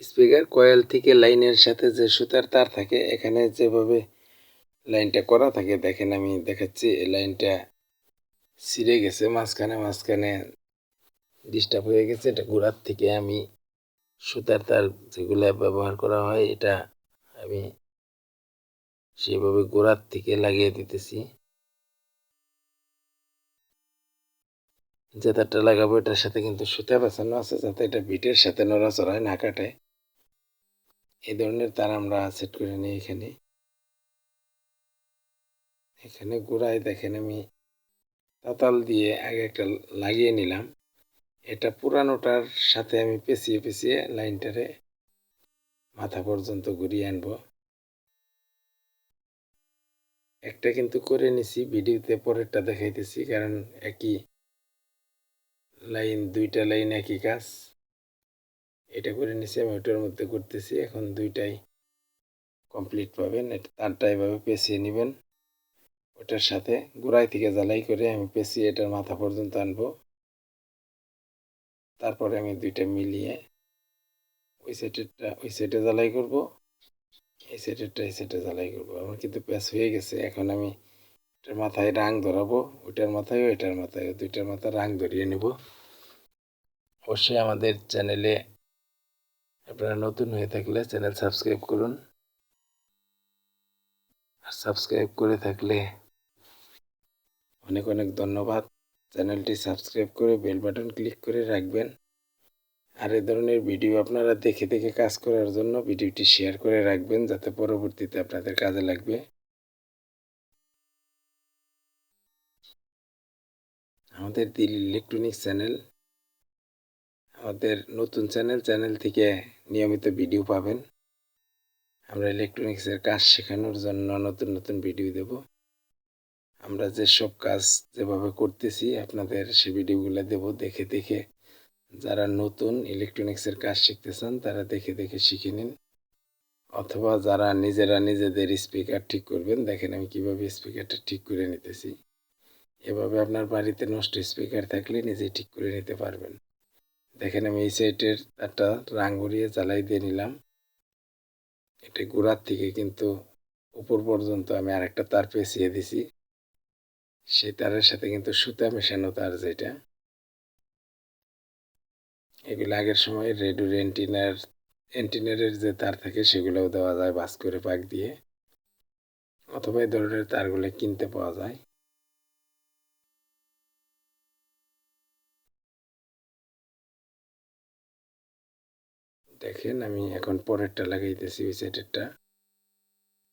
Speaker coil থেকে লাইনের সাথে যে সুতার তার থাকে, এখানে যেভাবে লাইনটা করা থাকে, দেখেন আমি দেখাচ্ছি, এই লাইনটা ছিঁড়ে গেছে, মাঝখানে মাঝখানে ডিস্টার্ব হয়ে গেছে। এটা গোড়ার থেকে আমি সুতার তার যেগুলো ব্যবহার করা হয়, এটা আমি সেভাবে গোড়ার থেকে লাগিয়ে দিতেছি। যে তারটা লাগাবো, এটার সাথে কিন্তু সুতা বাঁচানো আছে, যাতে এটা বিটের সাথে নড়াচড়ায় না কাটে। এই ধরনের তার আমরা সেট করে নিই এখানে। এখানে গোড়ায় দেখেন আমি তাতাল দিয়ে আগে একটা লাগিয়ে নিলাম। এটা পুরানোটার সাথে আমি পেঁচিয়ে পেঁচিয়ে লাইনটারে মাথা পর্যন্ত ঘুরিয়ে আনব। একটা কিন্তু করে নিছি, ভিডিওতে পরেরটা দেখাইতেছি, কারণ একই লাইন, দুইটা লাইন একই কাজ। এটা করে নিছি, আমি ওটার মধ্যে করতেছি। এখন দুইটাই কমপ্লিট পাবেন। এটা তারটা এভাবে পেঁচিয়ে নেবেন। ওটার সাথে গোড়ায় থেকে জ্বালাই করে আমি পেঁচিয়ে এটার মাথা পর্যন্ত আনব। তারপরে আমি দুইটা মিলিয়ে ওই সাইডেরটা, ওই সাইডে জ্বালাই করব। এই সাইডেরটা, এই সাইডে জ্বালাই করব। আমার কিন্তু প্যাচ হয়ে গেছে। এখন আমি এটার মাথায় রাং ধরাবো। ওইটার মাথায় ওইটার মাথায় দুইটার মাথায় রাং ধরিয়ে নেব। অবশ্যই আমাদের চ্যানেলে আপনারা নতুন হয়ে থাকলে চ্যানেল সাবস্ক্রাইব করুন। আর সাবস্ক্রাইব করে থাকলে অনেক অনেক ধন্যবাদ। চ্যানেলটি সাবস্ক্রাইব করে বেল বাটন ক্লিক করে রাখবেন। আর এ ধরনের ভিডিও আপনারা দেখে দেখে কাজ করার জন্য ভিডিওটি শেয়ার করে রাখবেন, যাতে পরবর্তীতে আপনাদের কাজে লাগবে। আমাদের দিল ইলেকট্রনিক্স চ্যানেল আমাদের নতুন চ্যানেল চ্যানেল থেকে নিয়মিত ভিডিও পাবেন। আমরা ইলেকট্রনিক্সের কাজ শেখানোর জন্য নতুন নতুন ভিডিও দেব। আমরা যেসব কাজ যেভাবে করতেছি, আপনাদের সে ভিডিওগুলো দেব দেখে দেখে। যারা নতুন ইলেকট্রনিক্সের কাজ শিখতে চান, তারা দেখে দেখে শিখে নিন। অথবা যারা নিজেরা নিজেদের স্পিকার ঠিক করবেন, দেখেন আমি কীভাবে স্পিকারটা ঠিক করে নিতেছি। এভাবে আপনার বাড়িতে নষ্ট স্পিকার থাকলে নিজেই ঠিক করে নিতে পারবেন। দেখেন আমি এই সাইডের একটা রাং উড়িয়ে জ্বালাই দিয়ে নিলাম। এটা গোড়ার থেকে কিন্তু উপর পর্যন্ত আমি আরেকটা তার পেঁচিয়ে দিছি। সেই তারের সাথে কিন্তু সুতা মেশানো তার যেটা। এগুলো আগের সময় রেডিওর এন্টিনার, এন্টিনারের যে তার থাকে সেগুলোও দেওয়া যায় বাস করে পাক দিয়ে। অথবা এই ধরনের তারগুলো কিনতে পাওয়া যায়। দেখেন, আমি এখন পরেরটা লাগাইতেছি ওই সাইডেরটা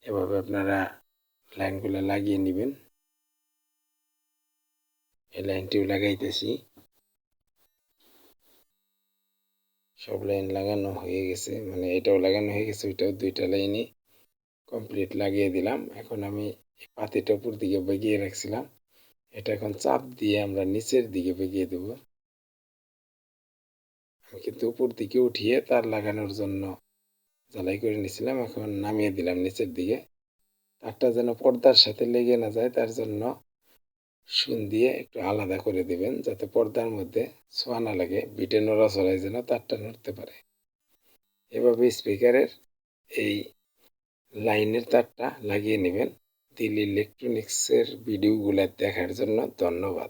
এভাবে আপনারা লাইনগুলো লাগিয়ে নেবেন। এই লাইনটিও লাগাইতেছি। সব লাইন লাগানো হয়ে গেছে মানে এটাও লাগানো হয়ে গেছে, ওইটাও দুইটা লাইনই কমপ্লিট লাগিয়ে দিলাম। এখন আমি পাতিটা উপর দিকে বেগিয়ে রাখছিলাম। এটা এখন চাপ দিয়ে আমরা নিচের দিকে বেগিয়ে দেব। কিন্তু উপর দিকে উঠিয়ে তার লাগানোর জন্য জ্বালাই করে নিছিলাম এখন নামিয়ে দিলাম নিচের দিকে। তারটা যেন পর্দার সাথে লেগে না যায়, তার জন্য শুন দিয়ে একটু আলাদা করে দিবেন, যাতে পর্দার মধ্যে ছোঁয়া না লাগে, বিটে নড়াচড়ায় যেন তারটা নড়তে পারে। এভাবে স্পিকারের এই লাইনের তারটা লাগিয়ে নেবেন। দিল ইলেকট্রনিক্সের ভিডিওগুলো দেখার জন্য ধন্যবাদ।